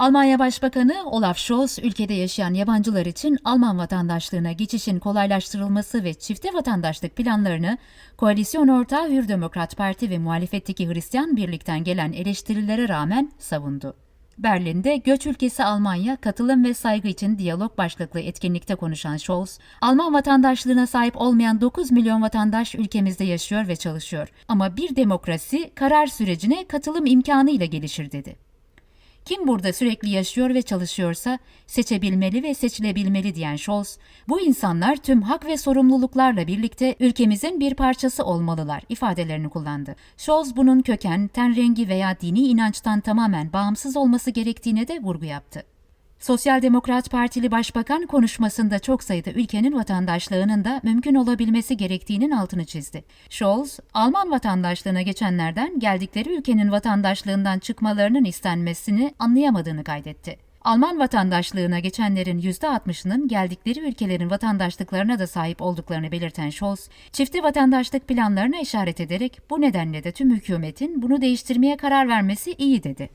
Almanya Başbakanı Olaf Scholz, ülkede yaşayan yabancılar için Alman vatandaşlığına geçişin kolaylaştırılması ve çifte vatandaşlık planlarını koalisyon ortağı Hür Demokrat Parti ve muhalefetteki Hristiyan Birlik'ten gelen eleştirilere rağmen savundu. Berlin'de göç ülkesi Almanya, katılım ve saygı için diyalog başlıklı etkinlikte konuşan Scholz, Alman vatandaşlığına sahip olmayan 9 milyon vatandaş ülkemizde yaşıyor ve çalışıyor. Ama bir demokrasi karar sürecine katılım imkanı ile gelişir dedi. Kim burada sürekli yaşıyor ve çalışıyorsa seçebilmeli ve seçilebilmeli diyen Scholz, bu insanlar tüm hak ve sorumluluklarla birlikte ülkemizin bir parçası olmalılar ifadelerini kullandı. Scholz bunun köken, ten rengi veya dini inançtan tamamen bağımsız olması gerektiğine de vurgu yaptı. Sosyal Demokrat Partili Başbakan konuşmasında çok sayıda ülkenin vatandaşlığının da mümkün olabilmesi gerektiğinin altını çizdi. Scholz, Alman vatandaşlığına geçenlerden geldikleri ülkenin vatandaşlığından çıkmalarının istenmesini anlayamadığını kaydetti. Alman vatandaşlığına geçenlerin %60'ının geldikleri ülkelerin vatandaşlıklarına da sahip olduklarını belirten Scholz, çifte vatandaşlık planlarına işaret ederek bu nedenle de tüm hükümetin bunu değiştirmeye karar vermesi iyi dedi.